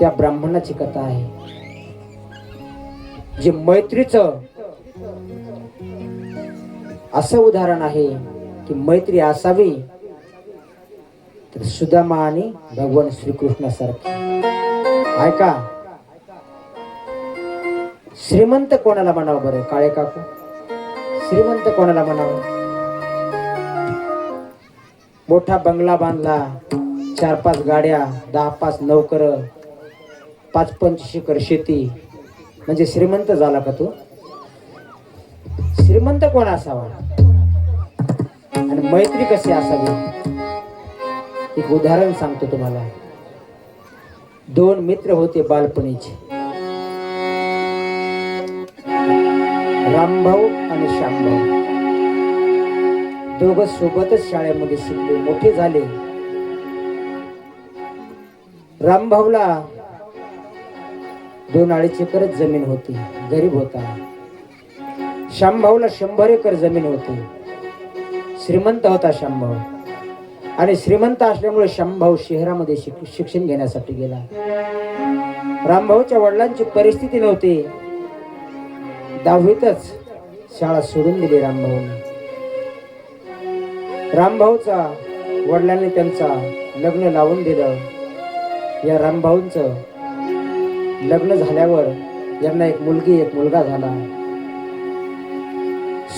त्या ब्राह्मणाची कथा आहे. जे मैत्रीचं असं उदाहरण आहे की मैत्री असावी तर सुदामा आणि भगवान श्रीकृष्णासारखे. ऐका. श्रीमंत कोणाला म्हणावं बरं? काळे काकू? श्रीमंत कोणाला म्हणावं? मोठा बंगला बांधला चार पाच गाड्या दहा पाच नोकर पाच पंच शिखर शेती. म्हणजे श्रीमंत झाला का तो? श्रीमंत कोण असावा? आणि मैत्री कशी असावी? एक उदाहरण सांगतो तुम्हाला. दोन मित्र होते बालपणीचे. रामभाऊ आणि श्यामभाऊ. दोघ सोबतच शाळेमध्ये शिकले मोठे झाले. रामभाऊला दोन अडीच एकरच जमीन होती. गरीब होता. श्यामभाऊला शंभर एकर जमीन होती. श्रीमंत होता श्यामभाऊ आणि श्रीमंत असल्यामुळे श्यामभाऊ शहरामध्ये शिक- शिक्षण घेण्यासाठी गेला. रामभाऊच्या वडिलांची परिस्थिती नव्हती. दहावीतच शाळा सोडून दिली रामभाऊने. रामभाऊचा वडिलांनी त्यांचा लग्न लावून दिलं. या रामभाऊंचं लग्न झाल्यावर यांना एक मुलगी एक मुलगा झाला.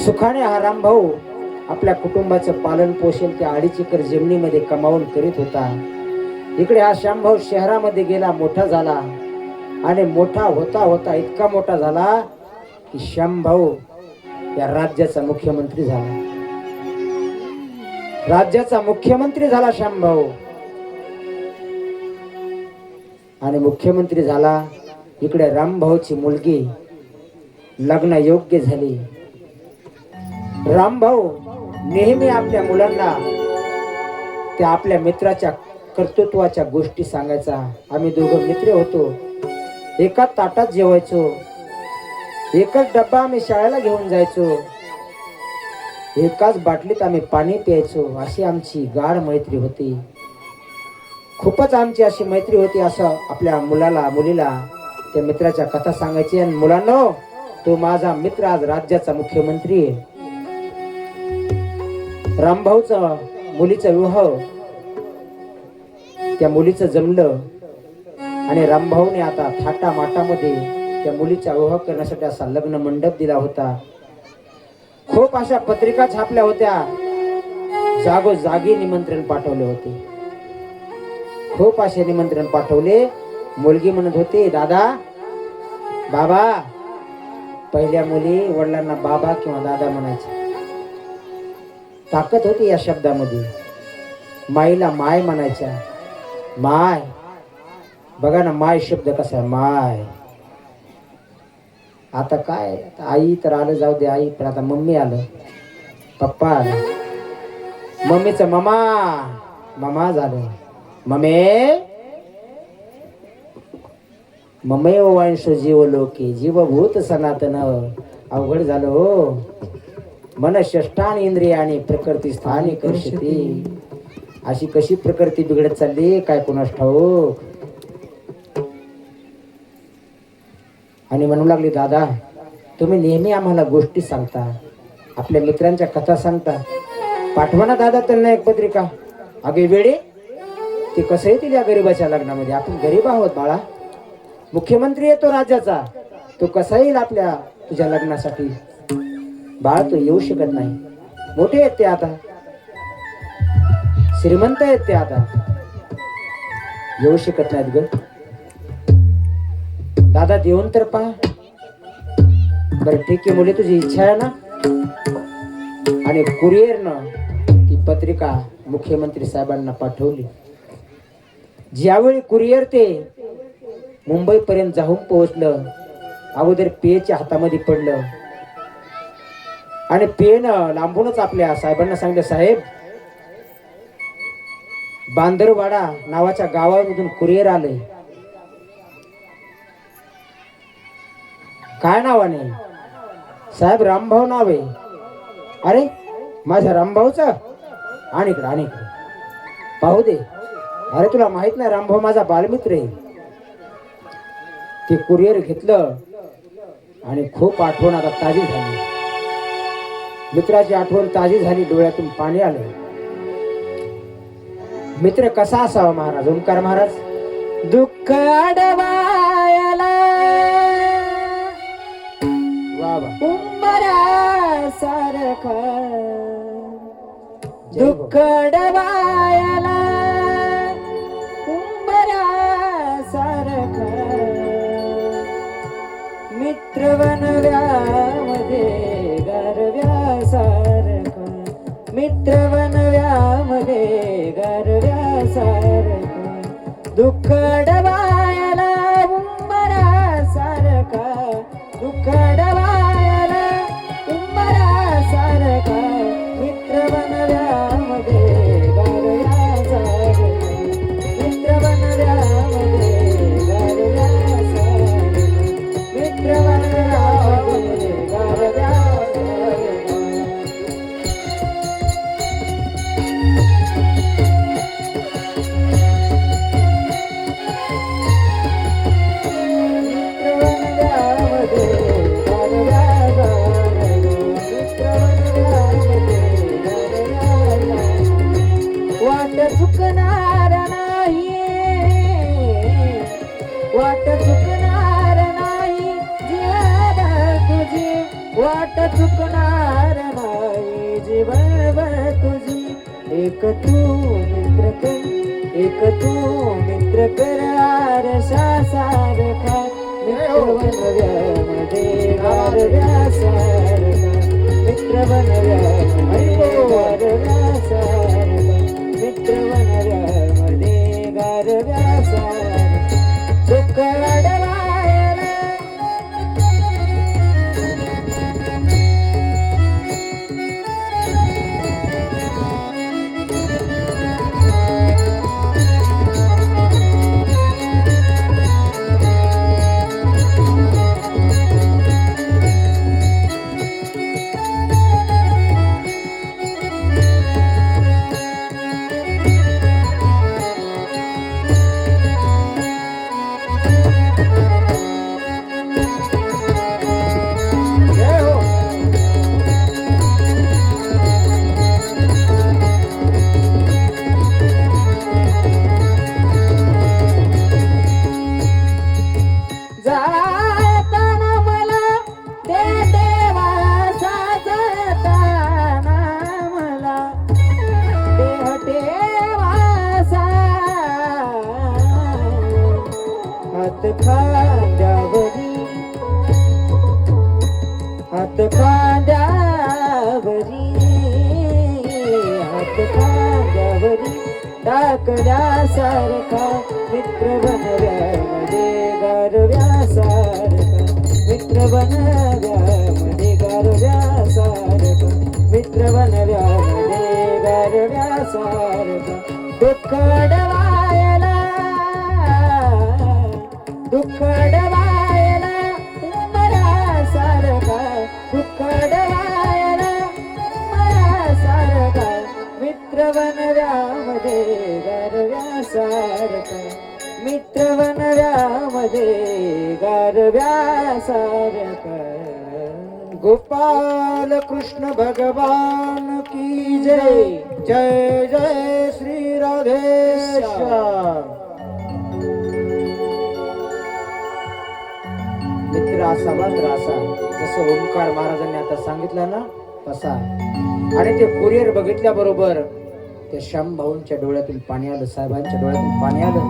सुखाने हा रामभाऊ आपल्या कुटुंबाचं पालन पोषण त्या अडीच एकर जमिनीमध्ये कमावून करीत होता. इकडे हा श्यामभाऊ शहरामध्ये गेला मोठा झाला आणि मोठा होता होता इतका मोठा झाला की श्यामभाऊ या राज्याचा मुख्यमंत्री झाला. राज्याचा मुख्यमंत्री झाला श्यामभाऊ आणि मुख्यमंत्री झाला. इकडे रामभाऊची मुलगी लग्न योग्य झाली. रामभाऊ नेहमी आपल्या मुलांना त्या आपल्या मित्राच्या कर्तृत्वाच्या गोष्टी सांगायचा. आम्ही दोघं मित्र होतो. एका ताटात जेवायचो. एकच डब्बा आम्ही शाळेला घेऊन जायचो. एकाच बाटलीत आम्ही पाणी प्यायचो. अशी आमची गाढ मैत्री होती. खूपच आमची अशी मैत्री होती असं आपल्या मुलाला मुलीला त्या मित्राच्या कथा सांगायची. आणि मुलांनो तो माझा मित्र आज राज्याचा मुख्यमंत्री आहे. रामभाऊचा मुलीचा विवाह त्या मुलीचं जमलं. आणि रामभाऊने आता थाटा माटामध्ये त्या मुलीचा विवाह करण्यासाठी असा लग्न मंडप दिला होता. खूप अशा पत्रिका छापल्या होत्या. जागोजागी निमंत्रण पाठवले होते. खूप असे निमंत्रण पाठवले. मुलगी म्हणत होती दादा बाबा पहिल्या मुली वडिलांना बाबा किंवा दादा म्हणायचे. ताकद होती या शब्दामध्ये. माईला माय म्हणायच्या. माय. बघा ना माय शब्द कसा आहे माय. आता काय आई तर आलं जाऊ दे आई पण आता मम्मी आलं पप्पा आलं. मम्मीचं ममा ममा झालं. ममे ममे हो, वंश जीव लोके जीवभूत सनातन अवघड झालं हो. मन षष्ठान इंद्रियाने प्रकृती स्थानी कशी अशी कशी प्रकृती बिघडत चालली? काय कोणास ठाऊक? आणि म्हणू लागली दादा तुम्ही नेहमी आम्हाला गोष्टी सांगता. आपल्या मित्रांच्या कथा सांगता. पाठवा ना दादा त्यांना एक पत्रिका. अगे वेळे. ते कसं येतील या गरीबाच्या लग्नामध्ये? आपण गरीब आहोत बाळा. मुख्यमंत्री येतो राज्याचा. तो कसा येईल आपल्या तुझ्या लग्नासाठी? बाळ तो येऊ शकत नाही. मोठे आहेत ते आता. श्रीमंत आहेत ते आता. येऊ शकत नाहीत ग. दादा देऊन तर पहा बरं ठीक आहे मुली तुझी इच्छा आहे ना? आणि कुरिअरनं ती पत्रिका मुख्यमंत्री साहेबांना पाठवली. ज्यावेळी कुरिअर ते मुंबईपर्यंत जाऊन पोहोचलं अगोदर पेच्या हातामध्ये पडलं. आणि पेन लांबूनच आपल्या साहेबांना सांगितलं साहेब बांदरवाडा नावाच्या गावामधून कुरिअर आले काय नावाने साहेब रामभाऊ नाव आहे. अरे माझ्या रामभाऊचं? आणि इकडं आणि पाहू दे. अरे तुला माहीत नाही रामभाऊ माझा बालमित्र आहे. ते कुरिअर घेतलं आणि खूप आठवण आता ताजी झाली. मित्राची आठवण ताजी झाली डोळ्यातून पाणी आलं. मित्र कसा असावा महाराज? ओंकार महाराज? दुःख अडवायला उंबरा सारखा. दुःख डबायला सारखा मित्र बनव्यामध्ये गारव्या सारखा मित्र बनव्यामध्ये गारव्या दुःख डबायला चुकणार नाही वाट चुकणार नाही. तुझी वाट चुकणार नाही. जीवन तुझी. एक तू मित्र कर. एक तू मित्र कर. आरशा सारखा मित्र बनव्यामध्ये गारव्या सारखा मित्र बनव्यामध्ये खांद्यावरी हात खांद्यावरी हात खांद्यावरी टाकण्यासारखा मित्र बनव्यामध्ये गारव्यासारखा मित्र बनव्यामध्ये गारव्यासारखा मित्र बनव्यामध्ये गारव्यासारखा. दुःख दुःख डवायला उमरा सारखा दुःख उमरा सारखा. मित्रवन बनव्यामध्ये गारव्या सारखा. मित्रवन बनव्यामध्ये गारव्या सारखा. गोपाल कृष्ण भगवान की जय. जय जय श्री राधेश्याम. रासावा असा जसं ओंकार महाराजांनी आता सांगितलं ना तसा. आणि ते कुरिअर बघितल्या बरोबर ते श्याम भाऊंच्या डोळ्यातील पाणी आलं साहेबांच्या डोळ्यातील पाणी आलं.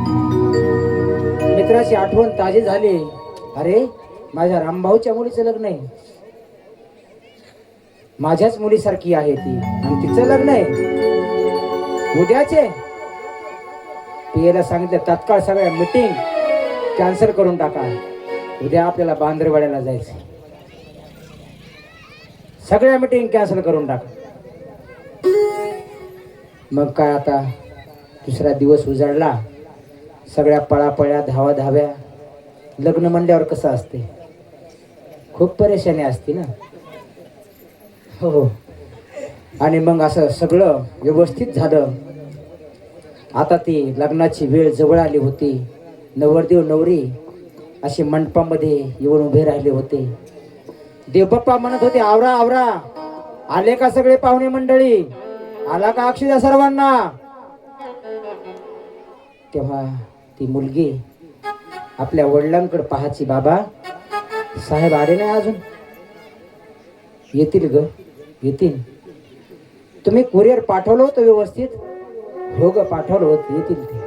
मित्राची आठवण ताजी झाली. अरे माझ्या रामभाऊच्या मुलीचं लग्न आहे. माझ्याच मुलीसारखी आहे ती. आणि तिचं लग्न आहे. उद्याचे. पियला सांगितलं तात्काळ सगळ्या मीटिंग कॅन्सल करून टाका. उद्या आपल्याला बांद्रवाड्याला जायचं सगळ्या मिटिंग कॅन्सल करून टाक. मग काय आता? दुसरा दिवस उजाडला. सगळ्या पळापळ्या धावा धाव्या लग्न म्हणल्यावर कसं असते? खूप परेशानी असते ना? हो हो. आणि मग असं सगळं व्यवस्थित झालं. आता ती लग्नाची वेळ जवळ आली होती. नवरदेव नवरी असे मंडपामध्ये येऊन उभे राहिले होते. देवबाप्पा म्हणत होते आवरा आवरा. आले का सगळे पाहुणे मंडळी? आला का अक्षिदा सर्वांना? तेव्हा ती मुलगी आपल्या वडिलांकडे पाहायची बाबा साहेब आले नाही अजून. येतील ग येतील. तुम्ही कुरिअर पाठवलं होतं व्यवस्थित? हो ग पाठवलं होतं येतील ते.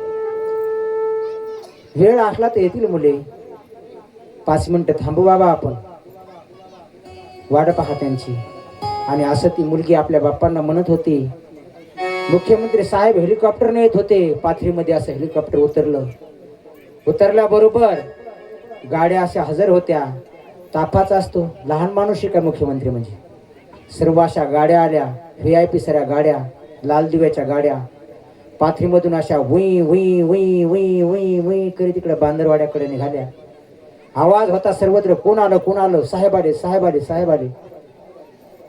वेळ असला तर येतील मुले. पाच मिनटं थांबू बाबा आपण. वाट पहा त्यांची. आणि असं ती मुलगी आपल्या बाप्पांना म्हणत होती मुख्यमंत्री साहेब हेलिकॉप्टरने येत होते. पाथरीमध्ये असं हेलिकॉप्टर उतरलं. उतरल्याबरोबर गाड्या अशा हजर होत्या. ताफाचा असतो. लहान माणूस आहे का मुख्यमंत्री म्हणजे? सर्व अशा गाड्या आल्या. व्ही आय पी सऱ्या गाड्या लाल दिव्याच्या गाड्या. पाथरीमधून अशा वुई वुई वुई वुई वुई वुई करीत तिकडे बांदरवाड्याकडे निघाल्या. आवाज होता सर्वत्र कोण आलं कोण आलं साहेब आले साहेब आले साहेब आले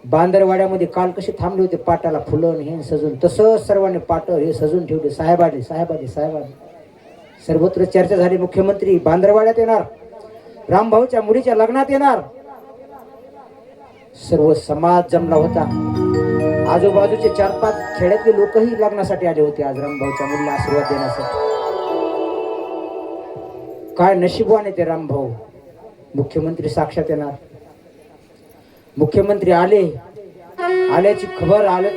बांदरवाड्यामध्ये काल कसे थांबले होते पाटाला फुलं हे सजून. तसं सर्वांनी पाट हे सजून ठेवले. साहेब आले साहेब आले साहेब आले सर्वत्र चर्चा झाली. मुख्यमंत्री बांदरवाड्यात येणार. रामभाऊच्या मुलीच्या लग्नात येणार. सर्व समाज जमला होता. आजूबाजूचे चार पाच खेड्यातले लोकही लग्नासाठी आले होते आज रामभाऊच्या मुलीला आशीर्वाद देण्यासाठी. काय नशीबवान ते रामभाऊ मुख्यमंत्री साक्षात येणार. मुख्यमंत्री आले. आल्याची खबर आले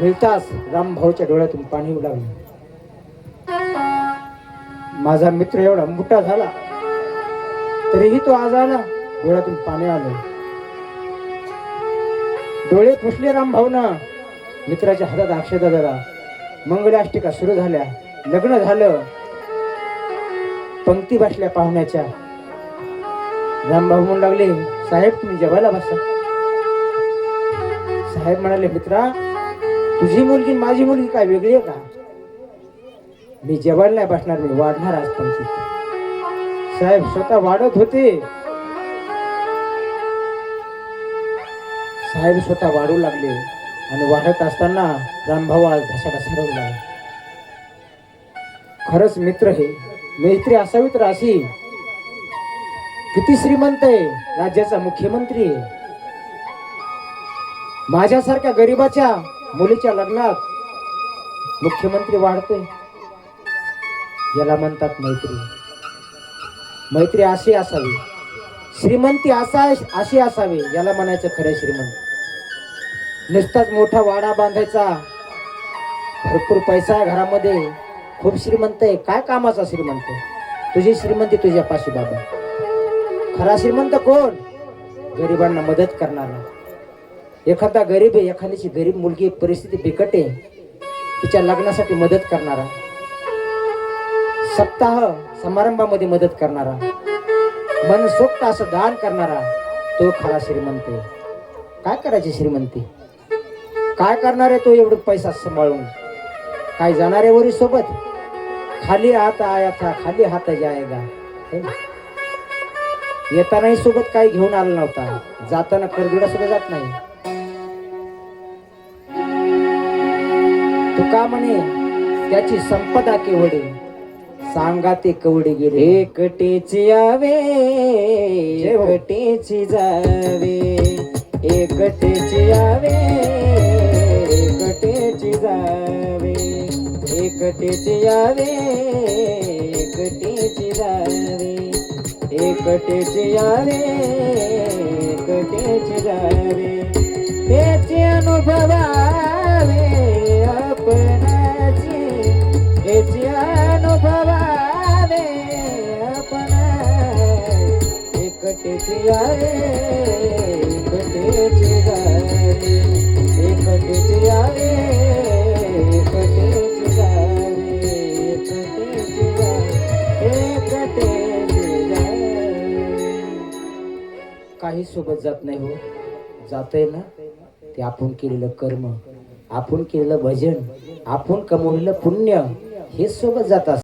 मिळताच रामभाऊच्या डोळ्यातून पाणी उडावलं माझा मित्र एवढा मोठा झाला तरीही तो आज आला डोळ्यातून पाणी आलं. डोळे फुसले रामभाऊ ना मित्राच्या हातात अक्षता जरा मंगलाष्टिका सुरू झाल्या लग्न झालं. पंक्ती बसल्या पाहुण्याच्या. रामभाऊ म्हणू लागले साहेब तुम्ही जेवायला बसा. साहेब म्हणाले मित्रा तुझी मुलगी माझी मुलगी काय वेगळी आहे का? मी जेवायला नाही बसणार मी वाढणार आज पंक्ती. साहेब स्वतः वाढत होते. साहेब स्वतः वाढू लागले आणि वाढत असताना रामभाऊ आज धसाडा सरवला. खरंच मित्र हे मैत्री असावी तर अशी किती श्रीमंत आहे राज्याचा मुख्यमंत्री आहे. माझ्यासारख्या गरीबाच्या मुलीच्या लग्नात मुख्यमंत्री वाढतोय. याला म्हणतात मैत्री. मैत्री अशी असावी. श्रीमंती असा अशी असावी याला म्हणायचं खरं श्रीमंत. नुसताच मोठा वाडा बांधायचा. भरपूर पैसा आहे घरामध्ये खूप श्रीमंत आहे. काय कामाचा श्रीमंत तुझी श्रीमंती तुझ्या पाशी बाबा. खरा श्रीमंत कोण? गरिबांना मदत करणारा. एखादा गरीब आहे एखाद्याची गरीब मुलगी परिस्थिती बिकट आहे. तिच्या लग्नासाठी मदत करणारा. सप्ताह समारंभामध्ये मदत करणारा. मनसोक्त असं दान करणारा तो खरा श्रीमंत आहे. काय करायची श्रीमंती? काय करणार आहे तो एवढं पैसा सांभाळून? काय जाणार आहे वरी सोबत? खाली हात आया था खाली हात ना? येतानाही सोबत काही घेऊन आला नव्हता. जाताना करदुडा सुद्धा जात नाही. तुका म्हणे त्याची संपदा केवढे? सांगा ते कवडे गेले. एकटेची यावे हो. एकटेची जावे. एकटेची यावे एकटेची जावे. एकटीच यावे एकटीच जावे. एकटीच यावे एकटीच जावे. त्याचे अनुभवावे आपणाची. याचे अनुभवावे आपण एकटीच यावे एकटीच जावे. एकटीच यावे काही सोबत जात नाही हो. जातंय ना? ते आपण केलेलं कर्म आपण केलेलं भजन आपण कमवलेलं पुण्य हे सोबत जात